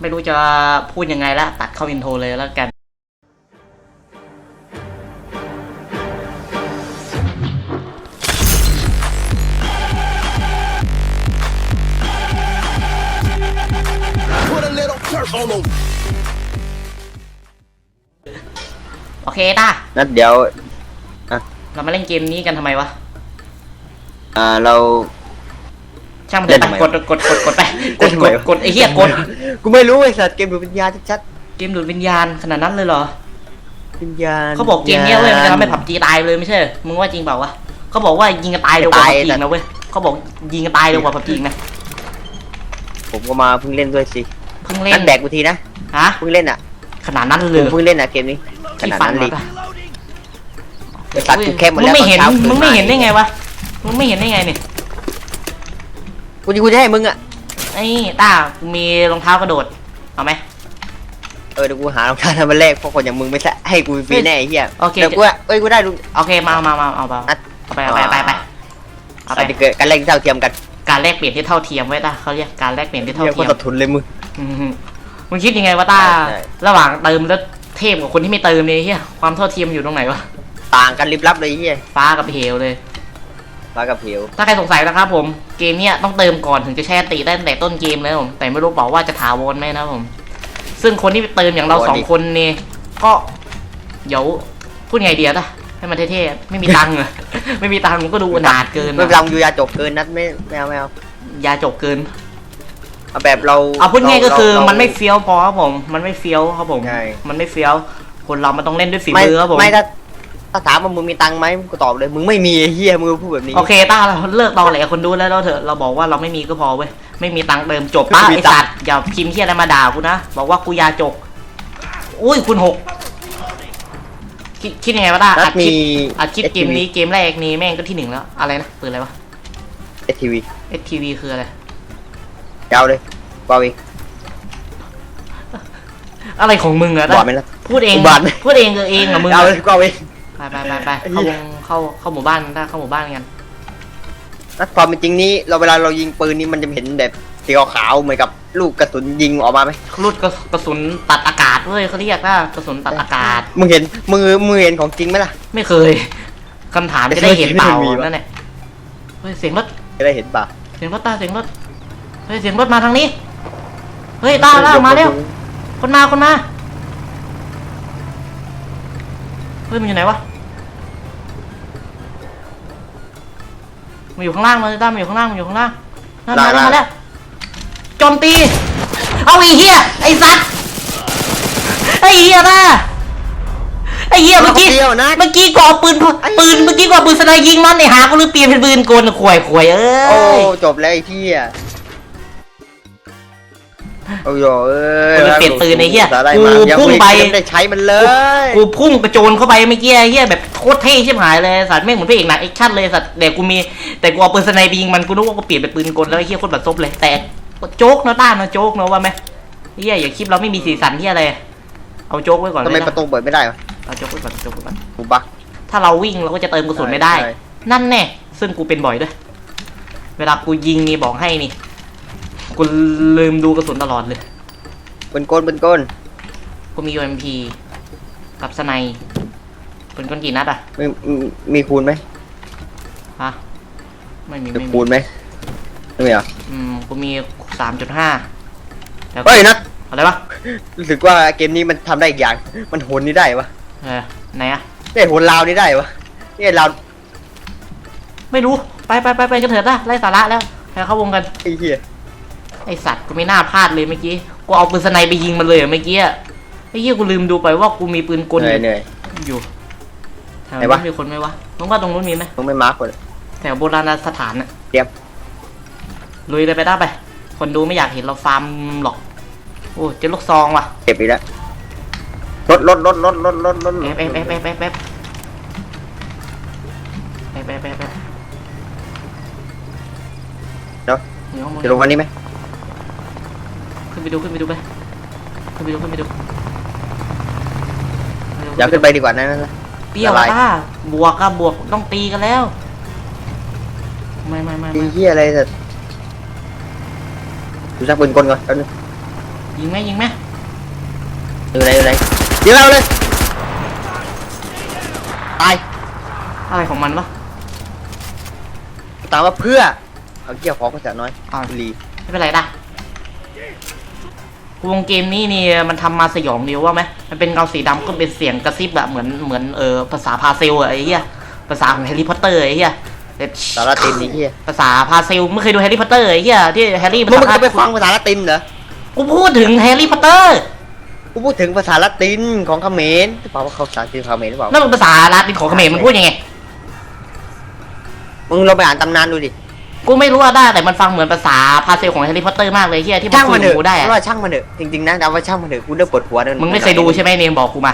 ไม่รู้จะพูดยังไงละ ตัดเข้าอินโทรเลยแล้วกัน Put a little dirt on them. โอเคต้านัดเดี๋ยว เรามาเล่นเกมนี้กันทำไมวะ อ่า เรา ช่างมันเล่เถอะนไปทำไมกดกดกดกดไปกเล่ดนทำกไมดวะกดไอ้เหี้ยกดกูไม่รู้ไอ้สัตว์เกมดูวิญญาณชัดเกมดูดวิญญาณขนาดนั้นเลยเหรอ ๆวิญญาณเขาบอกเกมเนี้ยเว้ยมันจะทำให้ผับจีตายเลยไม่ใช่เหรอมึงว่าจริงเปล่าวะเขาบอกว่ายิงกันตายเร็วกว่าผับจีนะเว้ยเขาบอกยิงกันตายเร็วกว่าผับจีนะผมก็มาเพิ่งเล่นด้วยสิเพิ่งเล่นั่นนแดกกูทีนะฮะเพิ่งเล่นอะขนาดนั้นเลผยมเพิ่งเล่นอะเกมนี้ขที่นาดฟันนั้นเลมายปะไอ้สัตว์กูแค่หมดมึแล้งวไม่เห็นตอช้ามึงไม่เห็นได้ตื่ไงวะมึงไม่เห็นได้ไงเนี่ย กูจะกูจะให้มึงอะ ไอ้ต้ากูมีรองเท้ากระโดดเอาไหม เออเดี๋ยวกูหารองเท้าทำมาแลกเพราะคนอย่างมึงไม่ใช่ให้กูฟรีแน่ไอ้เหี้ยโอเคเดี๋ยวกูอะเอ้ยกูได้ลุง โอเคมามามาเอาไปนัดเอาไปเอาไปเอาไปเอาไปเอาไปอาจจะเกิดการเล่นเท่าเทียมกันการแลกเปลี่ยนที่เท่าเทียมไว้ต้าเขาเรียกการแลกเปลี่ยนที่เท่าเทียม เทีคนยมตัดทุนเลยมึง อืมมึงคิดยังไงวะต้าใช่ใช่ ระหว่างเติมแล้วเทพกับคนที่ไม่เติมเนี่ยเฮียความเท่าเทียมอยู่ตรงไหนวะ ต่างกันลิบลับเลยไอ้เหี้ยฟ้ากับเหวเลย ปลากับเหวถ้าใครสงสัยนะครับผมเกมเนี้ยต้องเติมก่อนถึงจะแช่ตีได้ตั้งแต่ต้นเกมเลยครับผมแต่ไม่รู้บอกว่าจะถาวรไหมนะครับผม ซึ่งคนที่เติมอย่างเราสองคนเนี่ยก็เดี๋ยวพูดไงเดียวนะให้มันเท่ๆไม่มีตังค์อะไม่มีตังค์มันก็ดูอนาถเกินไม่นะเป็นไรมึงอยู่ยาจบเกินนัดไม่ไม่เอาไม่เอายาจบเกินเอาแบบเราเอาพูดง่ายก็คือเรามันไม่เฟี้ยวพอครับผม มันไม่เฟี้ยวครับผมใช่มันไม่เฟี้ยว คนเรามันต้องเล่นด้วยฝีไม่มือครับผมไม่ถ้า ถ้าถามว่ามึงมีตังค์ไหมกูตอบเลย มึงไม่มีไอ้เฮียมึงพูดแบบนี้ โอเคต้าเราเลิกตอแหลคนดูแล้วเราเถอะเราบอกว่าเราไม่มีก็พอเว้ยไม่มีตังค์เติมจบป้าไม่มีไอตังค์สัตว์อย่าพิมพ์เที่ยอะไรมาด่ากูนะบอกว่ากูยาจก อุ้ยคุณหกคิดคิดยังไงวะต้านัอัดดคมีลิปอัดคลิปเกมนี้เกมแรกนี้แม่งก็ที่หนึ่งแล้วอะไรนะปืนอะไรวะเอทีวี STV คืออะไรยาวเลยบาวีอะไรของมึงอะบอต้าดไหมล่ะพูดเองอุบาทไหมพูดเองเออเองอะมึงยาวอะเลยบาวี ไปไปไปไปไอ้เข้าเหี้วยงเข้าเข้าหมู่บ้านต้าเข้าหมู่บ้านกันนัดความเป็นจริงนี้เราเวลาเรายิงปืนนี่มันจะเห็นแบบสีขาวๆเหมือนกับลูกกระสุนยิงออกมาไหมรุดกระกระสุนตัดอากาศเว้ยเขาเรียกว่ากระสุนตัดอากาศ มึงเห็นมือมือเห็นของจริงไหมล่ะ ไม่เคยคำถามจะได้เห็นเปล่าไม่มีวะนั่นแหละเฮ้ยเสียงรถจะได้เห็นป่ะเสียงรถตาเสียงรถเฮ้ยเสียงรถมาทางนี้เฮ้ยตาล่ามาแล้วคนมาคนมาเฮ้ยมันอยู่ไหนวะ มันอยู่ข้างล่างมาเลยตามันอยู่ข้างล่างมันอยู่ข้างล่างนั่นมาแล้วมาแล้วโจมตี เอาไอ้เหี้ยไอ้สัตว์ไอ้เหี้ยตาไอ้เหี้ยเมื่อกี้เดียวนะเมื่อกี้ก็เอาปืนปืนเมื่อกี้ก็เอาปืนสไนยิงมันเนี่ยหาก็เลยเปลี่ยนเป็นปืนกลข่วยข่วยเอ้โอ้ยจบแล้วไอ้เฮีย โอ้ยเอ้ยกูเลยเปลี่ยนปืนไอ้เหี้ยสาหร่ายกูมายังพุ่งไปม่ได้ใช้มันเลย กูพุ่งกระโจนเข้าไปเมื่อกี้ไอ้เหี้ยแบบโคตรเท่ชิบหายเลยสัตว์แม่งเหมือนพระเอกหนังแอคชั่นเลยสัตว์แต่กูมีแต่กูเอาปืนสไนไปยิงมันกูนึกว่ากูเปลี่ยนเป็นปืนกลแล้วไอ้เหี้ยโคตรบัดซบเลยแต่โจ๊กเนาะต้านเนาะโจ๊กเนาะว่าไหมไอ้เหี้ยอย่าคลิปเราไม่มีสีสันที่อะไรเอาโจ๊กไว้ก่อนทำเลไมยประนะตูเปิดไม่ได้วะเอาโจ๊กไว้ก่อนโจ๊กไว้ก่อนกูบักถ้าเราวิ่งเราก็จะเติมกระสุนไม่ได้ใช่นั่นแน่ซึ่งกูเป็นบ่อยด้วย เวลากูยิงนี่บอกให้นี่ กูลืมดูกระสุนตลอดเลยเป็นก้นเป็นก้นกูมี UMP กับสไนป์เป็นก้นกี่นัดอะมีมีมีคูณไหมฮะไม่มีมีไม่มีคูณไหมไม่มีเหรออืมกูมีสามจุดห้าแต่เฮ้ยนัดอะไรวะรู้สึกว่าเกมนี้มันทำได้อีกอย่าง มันโหนนี่ได้วะเออไหนอะเนี่ยโหนลาวนี่ได้วะเนี่ยลาวไม่รู้ไปไปไปไปกันเถอะนะไล่สาระแล้วไปเข้าวงกันไอ้เหี้ย ไอสัตว์กูไม่น่าพลาดเลยเมื่อกี้ กูเอาปืนสไนป์ไปยิงมันเลยอะเมื่อกี้อะไอ้เหี้ยกูลืมดูไปว่ากูมีปืนกลเหนื่อยเหนื่อย อยู่แถวไหนนู้วะนมีคนไหมวะมึงว่าตรงนู้นมีไหมมึงไม่มาร์กคนแถวโบราณสถานน่ะเตรียมลุยเลยไปได้ไป คนดูไม่อยากเห็นเราฟาร์มหรอก โอ้เจอลูกซองว่ะ เก็บอีกแล้วรถรถรถรถรถรถรถแป๊บแป๊บแป๊บแป๊บแป๊บแป๊บแป๊บแป๊บแป๊บแป๊บเดี๋ยวอยู่ข้างบนจะลงวันนี้ไหม ขึ้นไปดูขึ้นไปดูไปขึ้นไปดูขึ้นไปดูอยากขึ้นไปดีกว่านั้นนะเปรี้ยวอะไรป้าบวกอะบวกต้องตีกันแล้ว ไม่ไม่ไม่ไอ้ไม่เหี้ยอะไรแต่ดูชักปืนกลก่อนแป๊บนึงยิงไหมยิงไหมดูอะไรดูอะไรยิงเราเลยตายอะไรของมันวะตามว่าเพื่อเอาเกี่ยวของภาษาน้อยอ้าวบุรีไม่เป็นไรด่ะ วงเกมนี้นี่มันทำมาสยองเดียวว่าไหมมันเป็นเงาสีดำก็เป็นเสียงกระซิบแบบเหมือนเหมือนเออภาษาพาเซลอะไอ้เหี้ยภาษาของแฮร์รี่พอตเตอร์ไอ้เหี้ยแต่สารตินนี่เฮียภาษาพาเซลไม่เคยดูแฮร์รี่พอตเตอร์ไอ้เหี้ยที่แฮร์รี่มึงภาษาจะไปฟังภาษาละตินเหรอกูพูดถึงแฮร์รี่พอตเตอร์กูพูดถึงภาษาละตินของเขมรหรือเปล่าว่าเขาภาษาจีนเขมรหรือเปล่านั่นมันภาษาลาตินของเขมรมันพูดยังไงมึงลองไปอ่านตำนานดูดิ กูไม่รู้ว่าได้แต่มันฟังเหมือนภาษาพาเซลของแฮร์รี่พอตเตอร์มากเลยเหี้ยที่มันช่างคุมัยนเถกับอะกูได้อะว่าช่างมันเถอะจริงๆนะเอาว่าช่างมันเถอะกูเริ่มปวดหัวแล้วมึงไม่เคยดูใช่ไหมเนมบอกกูมา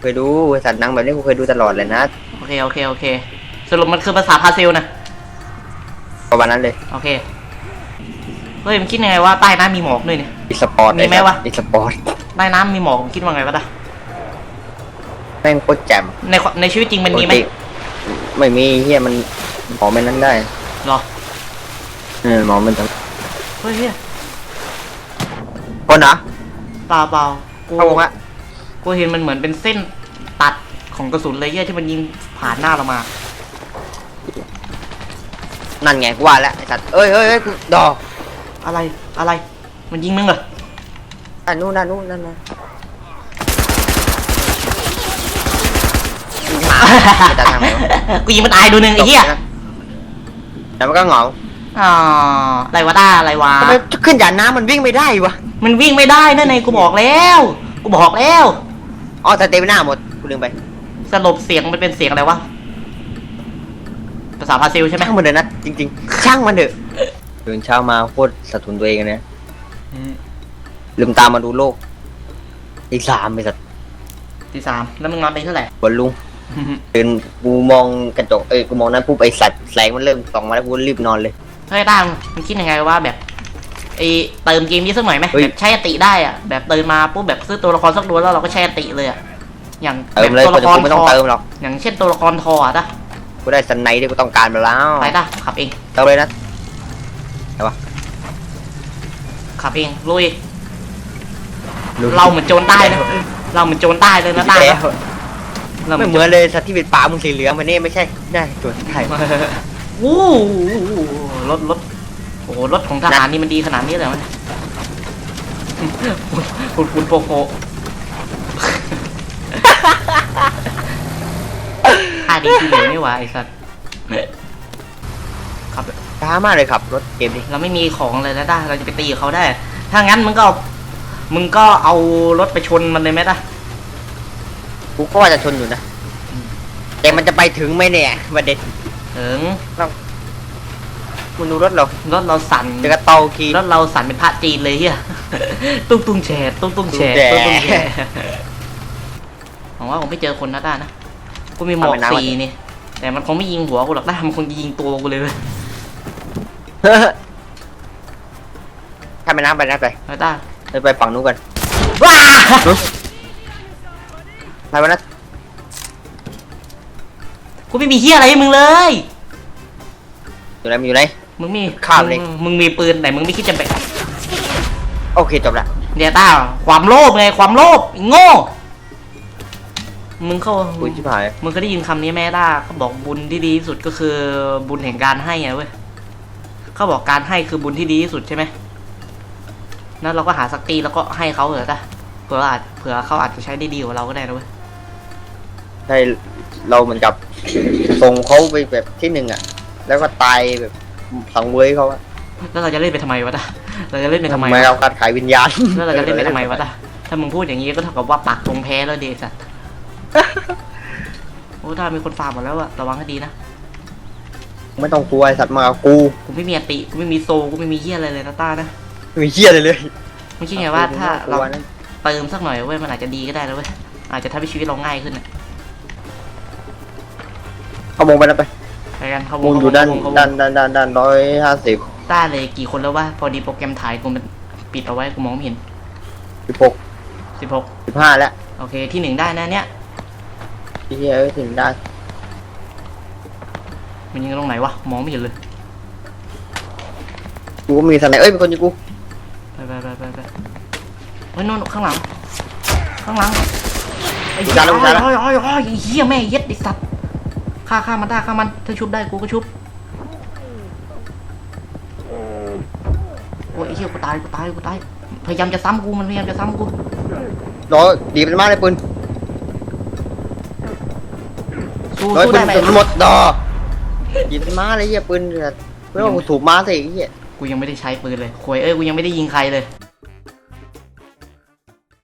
เคยดูสัตว์หนังแบบนี้กูเคยดูตลอดเลยนะโอเคโอเคโอเค สรุปมันคือภาษาพาเซลนะประมาณนั้นเลยโอเคเฮ้ยมันคิดยังไงว่าใต้น้ำมีหมอกด้วยเนี่ย อีสปอร์ตมีไหมวะ อีสปอร์ตใต้น้ำมีหมอกผมคิดว่าไงวะด่ะแม่งโคตรแจ่มในความในชีวิตจริงมันมีไหมปกติไม่มีเฮียมันหมอมันนั้นได้ หรอเออหมอมันทเฮ้ยเฮียำคนเหรอเปล่าเปล่ากูเข้าวงละกูเห็นมันเหมือนเป็นเส้นตัดของกระสุนเลยเฮียที่มันยิงผ่านหน้าเรามา นั่นไงกูว่าแล้วไอ้สัตว์เอ้ยเอ้ยเอ้ยกูดอกอะไรอะไร มันยิงมึงเหรอด้านนู้นด้านนู้นนั่นนะหมาไม่ได้ทางไหนวะกูยิงมันตายดูหนึ่งไอ้เหี้ย แต่มันก็เหงาอ๋ออะไรวะด้าอะไรวะ ทำไมขึ้นหยาดน้ำมันวิ่งไม่ได้วะ มันวิ่งไม่ได้นั่นไงกูบอกแล้ว กูบอกแล้ว อ๋อสเตมิน่าหมด กูลืมไปสลบเสียงมันเป็นเสียงอะไรวะ ภาษาพาซิลใช่ไหมช่างมันเถอะนะจริง ๆ ช่างมันเถอะตื่นเช้ามาโคตรสะทุนตัวเองเลยนะลืมตามมาดูโลกอีกสามไปสัตว์ที่สามแล้วมึงนอนไปเท่าไหร่บนลุง ตื่นกูมองกระจกเอ้ยกูมองนั้นปุ๊บไอสัตว์แสงมันเริ่มส่องมาแล้วกูรีบนอนเลย เฮ้ยด้ามมันคิดยังไงว่าแบบไอเติมเกมนี้สักหน่อยไหมเฮ้ย แบบใช้อติได้อะแบบเติมมาปุ๊บแบบซื้อตัวละครสักตัวแล้วเราก็ใช้อติเลยอะอย่างเติมเลยแบบตัวละครกูไม่ต้องทเติมหรอกอย่างเช่นตัวละครทออะนะกูได้สันไนที่กูต้องการมาแล้วไปด้าขับเองเติมเลยนะขับเองลุย เราเหมือนโจรใต้นะเราเหมือนโจรใต้เลยนะต้าแล้ว เราเหไม่มือนเหมือนเลยสัตว์ที่เป็นปลามึงสีเหลืองมันนี่ไม่ใช่ได้ตัวไทยวู้รถรถโอ้โหรถของทหารนี่มันดีขนาดนี้เลยมั้ยคุณคุณโปโปอาดีทีเหลวนี่หว่าไอ้สัตว์ขับช้ามากเลยครับ รถเกมนี้เราไม่มีของเลยแล้วได้ เราจะไปตีกับเขาได้ ถ้างั้นมึงก็เอามึงก็เอารถไปชนมันเลยไหมล่ะ กูก็ว่าจะชนอยู่นะ แต่มันจะไปถึงไหมเนี่ยประเด็นถึงมึงดูรถเรารถเราสั่นเจอกระเตาคีรถเราสั่นเป็นพระจีนเลยเฮียตุ้งตุ้งแฉดตุ้งตุ้งแฉดตุ้ตุ้งงตุ้งแฉแฉดหวังว่าผมไม่เจอคนนะด้านะกูมีหมวกทำไมนะสีนี่ แต่มันคงไม่ยิงหัวกูหรอกด้ามันคงจะยิงตัวกูเลยเว้ยข้ามไปน้ำไปน้ำไปแล้วด้าไปไปฝั่งนู้นกันว้า ไปวันนั้นกูไม่มีเฮียอะไรให้มึงเลย อยู่ไหนมึงอยู่ไหน มึงมีข้ามเลย มึงมึงมีปืนแต่มึงไม่คิดจะไปโอเคจบละเดี๋ยวต้าความโลภไงความโลภไอ้โง่ มึงเข้าคุยชิบหายมึงเคยได้ยินคำนี้ไหมด้าเขาบอกบุญที่ดีที่สุดก็คือบุญแห่งการให้ไงเว้ยเขาบอกการให้คือบุญที่ดีที่สุดใช่ไหมนั้นเราก็หาสักตีแล้วก็ให้เขาเถอะจ้ะเผื่ออาจเผื่อเขาอาจจะใช้ได้ดีกว่าเราก็ได้นะเว้ย ใช่เราเหมือนกับส่งเขาไปแบบที่หนึ่งอะ แล้วก็ตายแบบสังเวยเขาอะแล้วเราจะเล่นไปทำไมวะจ้ะเราจะเล่นไปทำไมไม่วะเอาการขายวิญญาณแล้วเราจะเล่นไปทำไมวะจ้ะถ้ามึงพูดอย่างนี้ก็เท่ากับว่าปักธงแพ้แล้วเดสัตว์โอ้ถ้ามีคนฟาร์มหมดแล้วอะระวังให้ดีนะไม่ต้องกลัวไอสัตว์มากับกูกูไม่มีอติกูไม่มีโซกูไม่มีเฮียอะไรเลยนะต้านะไม่มีเหี้ยเลยเลยไม่คิดไงว่าถ้าเรากลัวนะเติมสักหน่อยเว้ยมันอาจจะดีก็ได้นะเว้ยอาจจะทำให้ชีวิตเราง่ายขึ้นนะ เอามงไปแล้วไปไปกันเขาวมงอยู่ด้านเขวงด้านด้านด้านด้านร้อยห้าสิบต้าเลยกี่คนแล้ววะพอดีโปรแกรมถ่ายกูมันปิดเอาไว้กูมองไม่เห็นสิบหกสิบหกสิบห้าแล้วโอเคที่หนึ่งได้นะเนี่ย ที่เอ้ยถึงได้มันยิงตรงไหนวะมองไม่เห็นเลยกูก็มีสไนเอ้ยเป็นคนยิงกูไปไปไปไปไปไปเฮ้ยโน่นข้างหลัง ข้างหลังไอ้เหี้จัยดแล้วโอ้จัยดแล้วโอ้ยโอ้ยโอ้ยไอ้เหี้ยแม่เย็ดไอ้สัตว์ ฆ่าฆ่ามันได้ฆ่ามัน ถ้าชุบได้กูก็ชุบ โอ้ยไอ้เหี้ยกูตายกูตายกูตาย พยายามจะซ้ำกูมันพยายามจะซ้ำกู รอดีเป็นมากเลยปืนสู้ร้อยสู้ปืได้นไหมจนหมดดอดีเป็นมาเลยเหี้ยปืนเพื่อกูถูกมาสิไอ้เหี้ย กูยังไม่ได้ใช้ปืนเลยโวยเอ้ย กูยังไม่ได้ยิงใครเลย